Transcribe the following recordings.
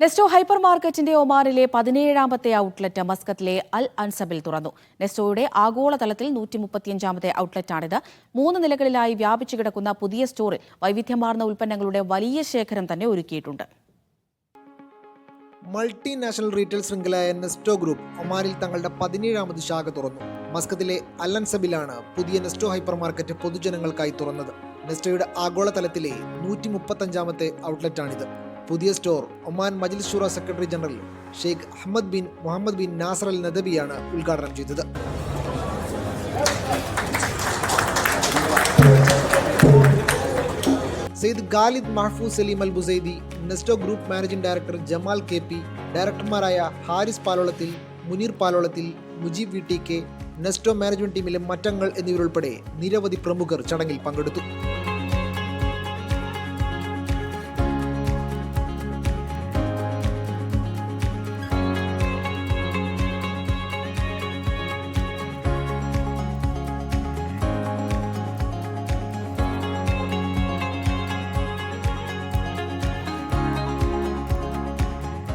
Nesto hyper മാർക്കറ്റിന്റെ ഒമാനിലെ പതിനേഴാമത്തെ ഔട്ട്ലെറ്റ് മസ്കത്തിലെ അൽ അൻസബിൽ തുറന്നു. നെസ്റ്റോയുടെ ആഗോളതലത്തിൽ നൂറ്റി മുപ്പത്തിയഞ്ചാമത്തെ ഔട്ട്ലെറ്റാണിത്. മൂന്ന് നിലകളിലായി വ്യാപിച്ചു കിടക്കുന്ന പുതിയ സ്റ്റോറിൽ വൈവിധ്യമാർന്ന ഉൽപ്പന്നങ്ങളുടെ വലിയ ശേഖരം തന്നെ ഒരുക്കിയിട്ടുണ്ട്. മൾട്ടിനാഷണൽ റീറ്റെയിൽ ശൃംഖലയായ നെസ്റ്റോ ഗ്രൂപ്പ് ഒമാനിൽ തങ്ങളുടെ പതിനേഴാമത് ശാഖ തുറന്നു. മസ്കത്തിലെ അൽ അൻസബിലാണ് പുതിയ നെസ്റ്റോ ഹൈപ്പർ മാർക്കറ്റ് പൊതുജനങ്ങൾക്കായി തുറന്നത്. നെസ്റ്റോയുടെ ആഗോളതലത്തിലെ നൂറ്റി മുപ്പത്തഞ്ചാമത്തെ ഔട്ട്ലെറ്റാണിത്. പുതിയ store Oman Majlis Shura secretary general Sheikh Ahmed bin Mohammed bin Nasser Al നദബിയാണ് ഉദ്ഘാടനം ചെയ്തത്. Sayyid Khalid Mahfouz Salim Al Busaidi Nesto group managing director Jamal K P ഡയറക്ടർമാരായ Haris Palolathil Muneer Palolathil Mujeeb V T K Nesto management ടീമിലെ മറ്റങ്ങൾ എന്നിവരുൾപ്പെടെ നിരവധി പ്രമുഖർ ചടങ്ങിൽ പങ്കെടുത്തു.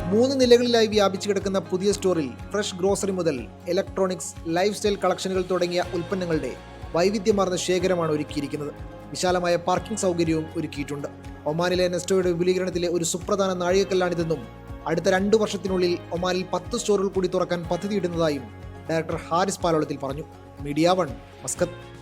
മൂന്ന് നിലകളിലായി വ്യാപിച്ചു കിടക്കുന്ന പുതിയ സ്റ്റോറിൽ ഫ്രഷ് ഗ്രോസറി മുതൽ ഇലക്ട്രോണിക്സ് ലൈഫ് സ്റ്റൈൽ കളക്ഷനുകൾ തുടങ്ങിയ ഉൽപ്പന്നങ്ങളുടെ വൈവിധ്യമാർന്ന ശേഖരമാണ് ഒരുക്കിയിരിക്കുന്നത്. വിശാലമായ പാർക്കിംഗ് സൗകര്യവും ഒരുക്കിയിട്ടുണ്ട്. ഒമാനിലെ നെസ്റ്റോയുടെ വിപുലീകരണത്തിലെ ഒരു സുപ്രധാന നാഴികക്കല്ലാണിതെന്നും അടുത്ത രണ്ടു വർഷത്തിനുള്ളിൽ ഒമാനിൽ പത്ത് സ്റ്റോറുകൾ കൂടി തുറക്കാൻ പദ്ധതിയിടുന്നതായും ഡയറക്ടർ ഹാരിസ് പാലോളത്തിൽ പറഞ്ഞു. Media one Muscat.